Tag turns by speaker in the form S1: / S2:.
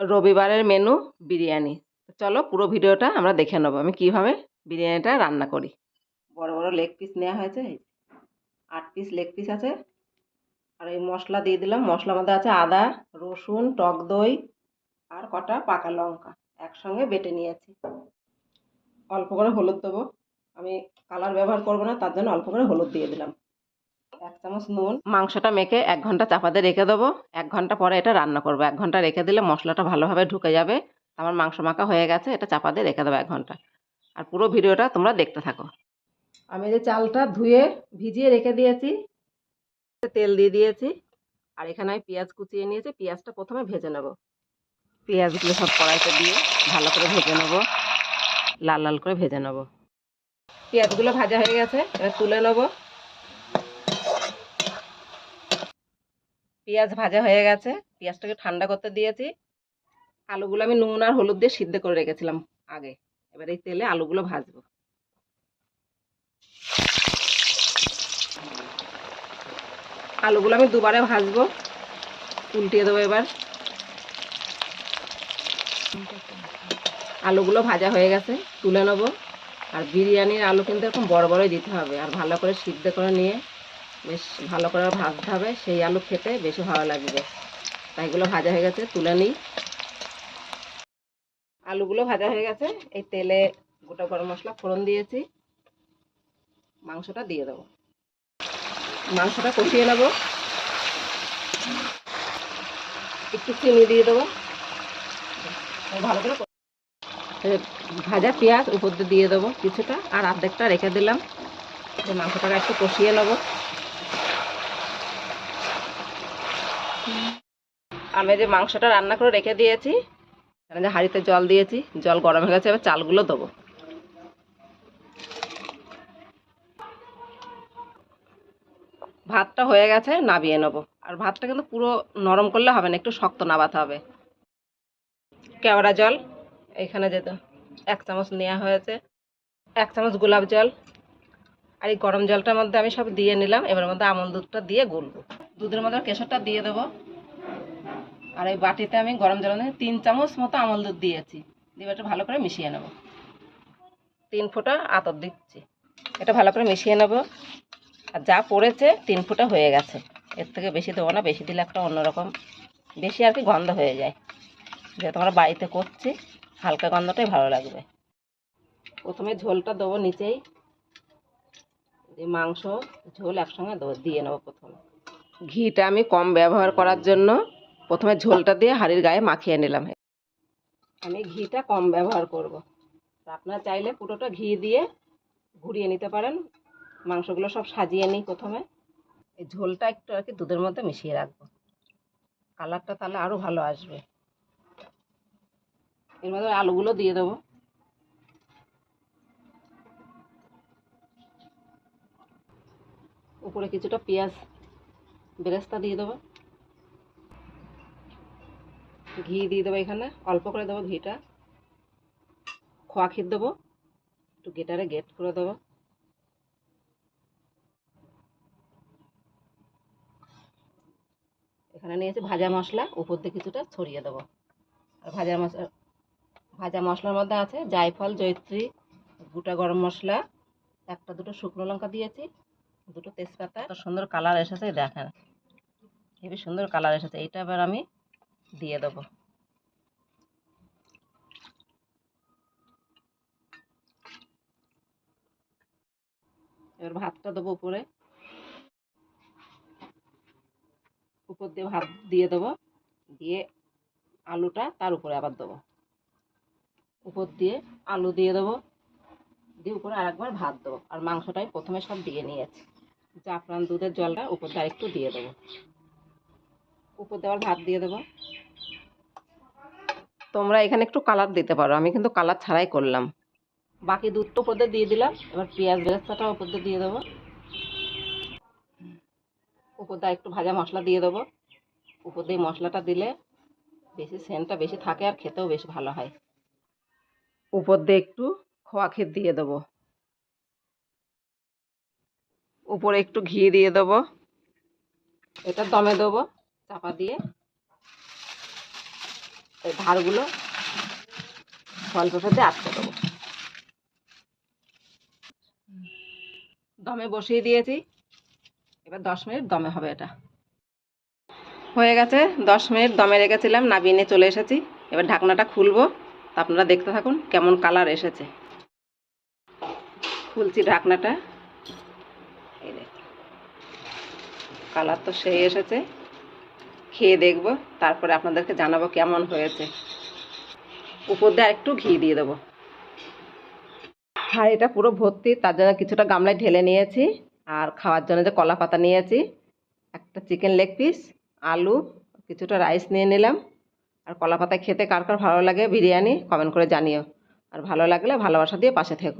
S1: রবিবারের মেনু বিরিয়ানি। চলো পুরো ভিডিওটা আমরা দেখে নেব আমি কীভাবে বিরিয়ানিটা রান্না করি। বড় বড় লেগ পিস নেওয়া হয়েছে আট পিস লেগ পিস আছে। আর এই মশলা দিয়ে দিলাম, মশলার মধ্যে আছে আদা, রসুন, টক দই আর কটা পাকা লঙ্কা একসঙ্গে বেটে নিয়েছি। অল্প করে হলুদ দেবো। আমি কালার ব্যবহার করব না, তার জন্য অল্প করে হলুদ দিয়ে দিলাম। এক চামচ নুন। মাংসটা মেখে এক ঘণ্টা চাপাতে রেখে দেবো। এক ঘণ্টা পরে এটা রান্না করব। এক ঘণ্টা রেখে দিলে মশলাটা ভালোভাবে ঢুকে যাবে। আমার মাংস মাখা হয়ে গেছে এটা চাপা দিয়ে রেখে দেবো এক ঘণ্টা। আর পুরো ভিডিওটা তোমরা দেখতে থাকো। আমি যে চালটা ধুয়ে ভিজিয়ে রেখে দিয়েছি তেল দিয়ে দিয়েছি। আর এখানে আমি পেঁয়াজ কুচিয়ে নিয়েছি। পেঁয়াজটা প্রথমে ভেজে নেব। পেঁয়াজগুলো সব কড়াইতে দিয়ে ভালো করে ভেজে নেব। লাল লাল করে ভেজে নেব। পেঁয়াজগুলো ভাজা হয়ে গেছে এবার তুলে নেব। পেঁয়াজ ভাজা হয়ে গেছে। পেঁয়াজটাকে ঠান্ডা করতে দিয়েছি। আলুগুলো আমি নুন আর হলুদ দিয়ে সিদ্ধ করে রেখেছিলাম আগে। এবার এই তেলে আলুগুলো ভাজবো। আলুগুলো আমি দুবারে ভাজবো। উল্টিয়ে দেবো এবার। আলুগুলো ভাজা হয়ে গেছে, তুলে নেব। আর বিরিয়ানির আলু কিন্তু এরকম বড় বড়ই দিতে হবে। আর ভালো করে সিদ্ধ করে নিয়ে বেশ ভালো করে ভাজতে হবে। সেই আলু খেতে বেশি ভালো লাগবে। তাই এগুলো ভাজা হয়ে গেছে, তুলে নিই। আলুগুলো ভাজা হয়ে গেছে। এই তেলে গোটা গরম মশলা ফোড়ন দিয়েছি। মাংসটা দিয়ে দেবো। মাংসটা কষিয়ে নেব। একটু চিনি দিয়ে দেবো। ভালো করে ভাজা পেঁয়াজ উপর দিয়ে দেবো কিছুটা। আর অর্ধেকটা রেখে দিলাম। মাংসটাকে একটু কষিয়ে নেব। আমি যে মাংসটা রান্না করে রেখে দিয়েছি, এখানে যে হাঁড়িতে জল দিয়েছি, জল গরম হয়ে গেছে, এবার চালগুলো দেবো ভাতটা হয়ে গেছে, নাবিয়ে নেব। আর ভাতটা কিন্তু পুরো নরম করলে হবে না, একটু শক্ত নাবাতে হবে। কেওড়া জল, এখানে যেত এক চামচ নেওয়া হয়েছে, এক চামচ গোলাপ জল। আর এই গরম জলটার মধ্যে আমি সব দিয়ে নিলাম, এবার মধ্যে আমল দুধটা দিয়ে গুলবো। দুধের মধ্যে কেশরটা দিয়ে দেবো। আর এই বাটিতে আমি গরম জল তিন চামচ মতো আমল দুধ দিয়েছি। দিয়ে একটু ভালো করে মিশিয়ে নেব। তিন ফোঁটা আতর দিচ্ছি। এটা ভালো করে মিশিয়ে নেব। আর যা পড়েছে তিন ফুটা হয়ে গেছে। এর থেকে বেশি দেবো না, বেশি দিলে একটা অন্যরকম বেশি আর কি গন্ধ হয়ে যায়। যেহেতু আমরা বাড়িতে করছি, হালকা গন্ধটাই ভালো লাগবে। প্রথমে ঝোলটা দেবো নিচেই। মাংস, ঝোল একসঙ্গে দিয়ে নেব প্রথমে। ঘিটা আমি কম ব্যবহার করার জন্য প্রথমে ঝোলটা দিয়ে হাঁড়ির গায়ে মাখিয়ে নিলাম। আমি ঘিটা কম ব্যবহার করব। আপনারা চাইলে পুরোটা ঘি দিয়ে ঘুরিয়ে নিতে পারেন। মাংসগুলো সব সাজিয়ে নিই প্রথমে। এই ঝোলটা একটু আর কি দুধের মধ্যে মিশিয়ে রাখব। কালারটা তাহলে আরও ভালো আসবে। এর মধ্যে আলুগুলো দিয়ে দেবো। উপরে কিছুটা পেঁয়াজ বেরেস্তা দিয়ে দেবো। ঘি দিয়ে দেবো এখানে। অল্প করে দেবো ঘিটা। খোয়া ক্ষীর দেবো। একটু গেটারে গেট করে দেবো। এখানে নিয়েছি ভাজা মশলা। উপর দিয়ে কিছুটা ছড়িয়ে দেবো। আর ভাজা মশলা ভাজা মশলার মধ্যে আছে জায়ফল, জয়ত্রী, গোটা গরম মশলা, একটা দুটো শুকনো লঙ্কা দিয়েছি, দুটো তেজপাতা। সুন্দর কালার এসেছে দেখেন। হেবি সুন্দর কালার এসেছে। এইটা এবার আমি দিয়ে দেবো। এবার ভাতটা দেবো উপরে। উপর দিয়ে ভাত দিয়ে দেবো। দিয়ে আলুটা তার উপরে আবার দেবো। উপর দিয়ে আলু দিয়ে দেবো। দিয়ে উপরে আরেকবার ভাত দেবো। আর মাংসটাই প্রথমে সব দিয়ে নিয়েছি। জাফরান দুধের জলটা উপর দিয়ে আরেকটু দিয়ে দেবো। উপর দেওয়ার ভাত দিয়ে দেবো। তোমরা এখানে একটু কালার দিতে পারো। আমি কিন্তু কালার ছাড়াই করলাম। বাকি দুধটা উপর দিয়ে দিলাম। এবার পেঁয়াজ বেরেস্তাটা উপর দিয়ে দেবো। উপর দিয়ে একটু ভাজা মশলা দিয়ে দেবো। উপর দিয়ে মশলাটা দিলে বেশি সেন্টটা বেশি থাকে আর খেতেও বেশি ভালো হয়। উপর দিয়ে একটু খোয়া ক্ষীর দিয়ে দেবো। উপরে একটু ঘি দিয়ে দেবো। এটা দমে দেবো। চাপা দিয়ে এই ধারগুলো পেঁপে দিয়ে আটকে দেবো। দমে বসিয়ে দিয়েছি। এবার দশ মিনিট দমে হবে এটা। হয়ে গেছে, দশ মিনিট দমে রেখেছিলাম, নাবিয়ে নিয়ে চলে এসেছি। এবার ঢাকনাটা খুলবো, তা আপনারা দেখতে থাকুন কেমন কালার এসেছে। খুলছি ঢাকনাটা। এই দেখুন, কালার তো সেই এসেছে। খেয়ে দেখব, তারপরে আপনাদেরকে জানাব কেমন হয়েছে। উপর দিয়ে একটু ঘি দিয়ে দেবো। আর এটা পুরো ভর্তি, তার জন্য কিছুটা গামলায় ঢেলে নিয়েছি, আর খাওয়ার জন্য যে কলা পাতা নিয়েছি, একটা চিকেন লেগ পিস আলু, কিছুটা রাইস নিয়ে নিলাম। আর কলা পাতা খেতে কার কার ভালো লাগে, বিরিয়ানি কমেন্ট করে জানিও। আর ভালো লাগলে ভালোবাসা দিয়ে পাশে থেকো।